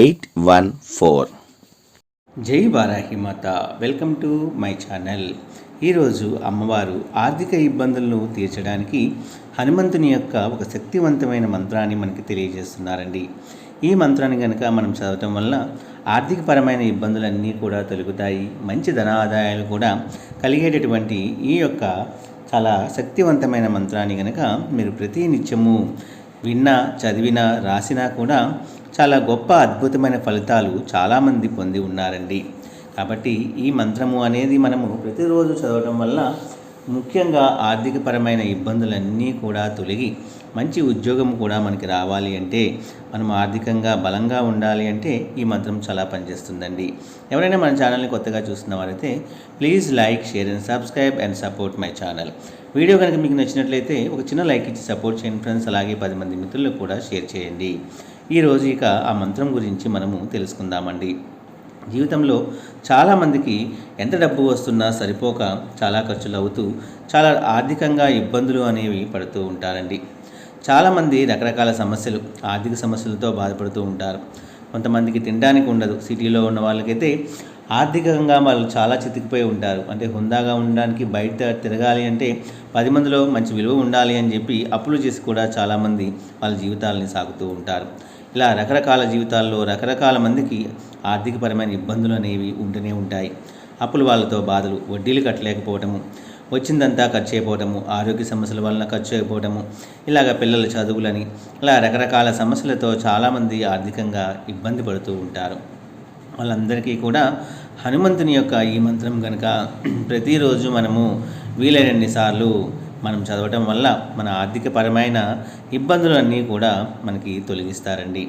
eight one four. జై Varahimata welcome to my channel. ఈరోజు అమ్మవారు ఆర్థిక ఇబ్బందులను తీర్చడానికి హనుమంతుని యొక్క ఒక శక్తివంతమైన మంత్రాన్ని మనకి తెలియజేస్తున్నారండి. ఈ మంత్రాన్ని కనుక మనం చదవటం వల్ల ఆర్థికపరమైన ఇబ్బందులన్నీ కూడా తొలగుతాయి. మంచి ధన ఆదాయాలు కూడా కలిగేటటువంటి ఈ యొక్క చాలా శక్తివంతమైన మంత్రాన్ని కనుక మీరు ప్రతి నిత్యము విన్నా చదివినా రాసినా కూడా చాలా గొప్ప అద్భుతమైన ఫలితాలు చాలామంది పొంది ఉన్నారండి. కాబట్టి ఈ మంత్రము అనేది మనము ప్రతిరోజు చదవడం వల్ల ముఖ్యంగా ఆర్థికపరమైన ఇబ్బందులన్నీ కూడా తొలగి మంచి ఉద్యోగం కూడా మనకి రావాలి అంటే మనం ఆర్థికంగా బలంగా ఉండాలి అంటే ఈ మంత్రం చాలా పనిచేస్తుందండి. ఎవరైనా మన ఛానల్ని కొత్తగా చూస్తున్న వారైతే please like share and subscribe and support my channel. Video కనుక మీకు నచ్చినట్లయితే ఒక చిన్న లైక్ ఇచ్చి సపోర్ట్ చేయండి ఫ్రెండ్స్. అలాగే పది మంది మిత్రులకు కూడా షేర్ చేయండి. ఈరోజు ఇక ఆ మంత్రం గురించి మనము తెలుసుకుందామండి. జీవితంలో చాలామందికి ఎంత డబ్బు వస్తున్నా సరిపోక చాలా ఖర్చులు అవుతూ చాలా ఆర్థికంగా ఇబ్బందులు అనేవి పడుతూ ఉంటారండి. చాలామంది రకరకాల సమస్యలు ఆర్థిక సమస్యలతో బాధపడుతూ ఉంటారు. కొంతమందికి తినడానికి ఉండదు. సిటీలో ఉన్న వాళ్ళకైతే ఆర్థికంగా వాళ్ళు చాలా చితికిపోయి ఉంటారు. అంటే హుందాగా ఉండడానికి బయట తిరగాలి అంటే పది మందిలో మంచి విలువ ఉండాలి అని చెప్పి అప్పులు చేసి కూడా చాలామంది వాళ్ళ జీవితాలని సాగుతూ ఉంటారు. ఇలా రకరకాల జీవితాల్లో రకరకాల మందికి ఆర్థికపరమైన ఇబ్బందులు అనేవి ఉంటూనే ఉంటాయి. అప్పులు వాళ్ళతో బాధలు వడ్డీలు కట్టలేకపోవటము వచ్చిందంతా ఖర్చు అయిపోవటము ఆరోగ్య సమస్యల వలన ఖర్చు అయిపోవటము ఇలాగ పిల్లల చదువులని ఇలా రకరకాల సమస్యలతో చాలామంది ఆర్థికంగా ఇబ్బంది పడుతూ ఉంటారు. వాళ్ళందరికీ కూడా హనుమంతుని యొక్క ఈ మంత్రం కనుక ప్రతిరోజు మనము వీలైనన్ని సార్లు మనం చదవటం వల్ల మన ఆర్థికపరమైన ఇబ్బందులన్నీ కూడా మనకి తొలగిస్తారండి.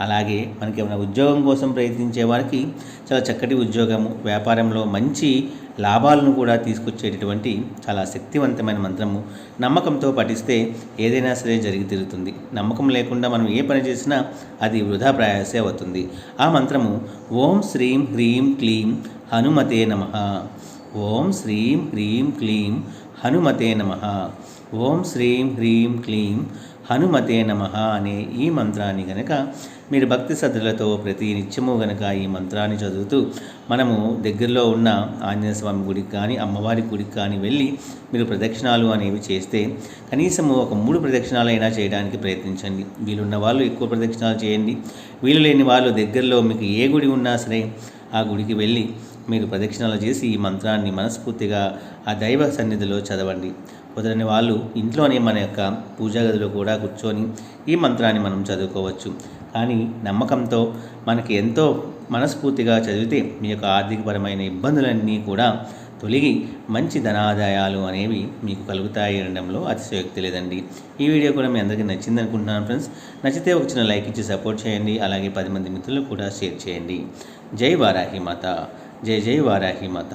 అలాగే మనకి ఏమైనా ఉద్యోగం కోసం ప్రయత్నించే వారికి చాలా చక్కటి ఉద్యోగము వ్యాపారంలో మంచి లాభాలను కూడా తీసుకొచ్చేటటువంటి చాలా శక్తివంతమైన మంత్రము నమ్మకంతో పఠిస్తే ఏదైనా సరే జరిగి తీరుతుంది. నమ్మకం లేకుండా మనం ఏ పని చేసినా అది వృధా ప్రయాసే అవుతుంది. ఆ మంత్రము ఓం శ్రీం హ్రీం క్లీం హనుమతే నమ. ఓం శ్రీం హ్రీం క్లీం హనుమతే నమ. ఓం శ్రీం హ్రీం క్లీం హనుమతే నమ అనే ఈ మంత్రాన్ని గనక మీరు భక్తి శ్రద్ధలతో ప్రతి నిత్యము గనక ఈ మంత్రాన్ని చదువుతూ మనము దగ్గరలో ఉన్న ఆంజనేయ స్వామి గుడికి కానీ అమ్మవారి గుడికి కానీ వెళ్ళి మీరు ప్రదక్షిణాలు అనేవి చేస్తే కనీసము ఒక మూడు ప్రదక్షిణాలైనా చేయడానికి ప్రయత్నించండి. వీలున్న వాళ్ళు ఎక్కువ ప్రదక్షిణాలు చేయండి. వీలు లేని వాళ్ళు దగ్గరలో మీకు ఏ గుడి ఉన్నా సరే ఆ గుడికి వెళ్ళి మీరు ప్రదక్షిణాలు చేసి ఈ మంత్రాన్ని మనస్ఫూర్తిగా ఆ దైవ సన్నిధిలో చదవండి. కుదరని వాళ్ళు ఇంట్లోనే మన యొక్క పూజా గదిలో కూడా కూర్చొని ఈ మంత్రాన్ని మనం చదువుకోవచ్చు. కానీ నమ్మకంతో మనకి ఎంతో మనస్ఫూర్తిగా చదివితే మీ యొక్క ఆర్థికపరమైన ఇబ్బందులన్నీ కూడా తొలగి మంచి ధనాదాయాలు అనేవి మీకు కలుగుతాయి అనడంలో అతిశయోక్తి లేదండి. ఈ వీడియో కూడా మీ అందరికీ నచ్చింది అనుకుంటున్నాను ఫ్రెండ్స్. నచ్చితే ఒక చిన్న లైక్ ఇచ్చి సపోర్ట్ చేయండి. అలాగే పది మంది మిత్రులు కూడా షేర్ చేయండి. జై వారాహి మాత. జై జై వారాహి మాత